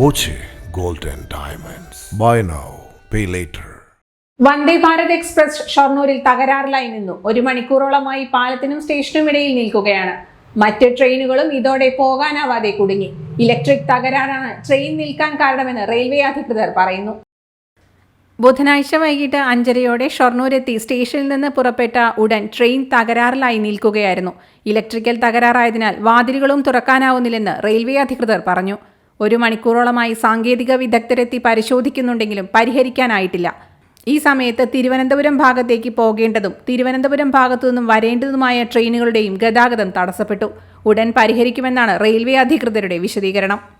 Boche gold and diamonds buy now pay later Vande Bharat express ഷൊർണൂരിൽ തകരാറിലായി നിന്നു. ഒരു മണിക്കൂറോളമായി പാലത്തിനും സ്റ്റേഷനും ഇടയിൽ നിൽക്കുകയാണ്. മറ്റ് ട്രെയിനുകളും ഇതോടെ പോകാനാവാതെ കുടുങ്ങി. ഇലക്ട്രിക് തകരാറാണ് ട്രെയിൻ നിൽക്കാൻ കാരണമെന്ന് റെയിൽവേ അധികൃതർ പറയുന്നു. ബുധനാഴ്ച വൈകിട്ട് അഞ്ചരയോടെ ഷൊർണൂരെത്തി സ്റ്റേഷനിൽ നിന്ന് പുറപ്പെട്ട ഉടൻ ട്രെയിൻ തകരാറിലായി നിൽക്കുകയായിരുന്നു. ഇലക്ട്രിക്കൽ തകരാറായതിനാൽ വാതിലുകളും തുറക്കാനാവുന്നില്ലെന്ന് റെയിൽവേ അധികൃതർ പറഞ്ഞു. ഒരു മണിക്കൂറോളമായി സാങ്കേതിക വിദഗ്ധരെത്തി പരിശോധിക്കുന്നുണ്ടെങ്കിലും പരിഹരിക്കാനായിട്ടില്ല. ഈ സമയത്ത് തിരുവനന്തപുരം ഭാഗത്തേക്ക് പോകേണ്ടതും തിരുവനന്തപുരം ഭാഗത്തു നിന്നും വരേണ്ടതുമായ ട്രെയിനുകളുടെയും ഗതാഗതം തടസ്സപ്പെട്ടു. ഉടൻ പരിഹരിക്കുമെന്നാണ് റെയിൽവേ അധികൃതരുടെ വിശദീകരണം.